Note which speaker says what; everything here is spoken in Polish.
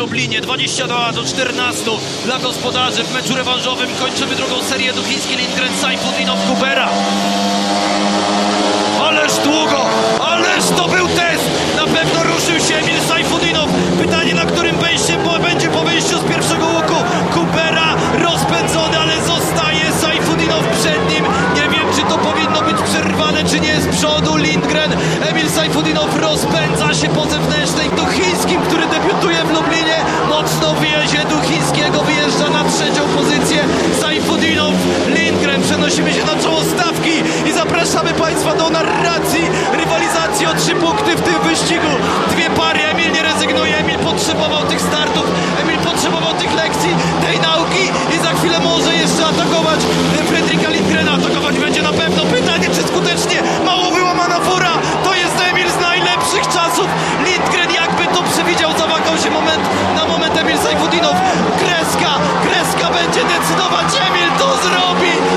Speaker 1: Lublinie. 22 do 14 dla gospodarzy w meczu rewanżowym. Kończymy drugą serię duchiński Lindgren Sajfudinow Kubera. Ależ długo, ależ to był test! Na pewno ruszył się Emil Sajfudinow. Pytanie, na którym wejście będzie po wyjściu z pierwszego łuku. Kubera rozpędzony, ale zostaje Sajfudinow przed nim. Nie wiem, czy to powinno być przerwane, czy nie z przodu. Lindgren, Emil Sajfudinow rozpędza się po zewnętrznej. Duchińskim, który trzecią pozycję Saifudinov Lindgren. Przenosimy się na czoło stawki i zapraszamy Państwa do narracji rywalizacji o trzy punkty w tym wyścigu. Dwie pary, Emil nie rezygnuje, Emil potrzebował tych startów, Emil potrzebował tych lekcji, tej nauki i za chwilę może jeszcze atakować Fredrika Lindgrena. Atakować będzie na pewno. Pytanie, czy skutecznie? Mało wyłamana fura. To jest Emil z najlepszych czasów. Lindgren jakby to przewidział za Zobacz, Emil to zrobi!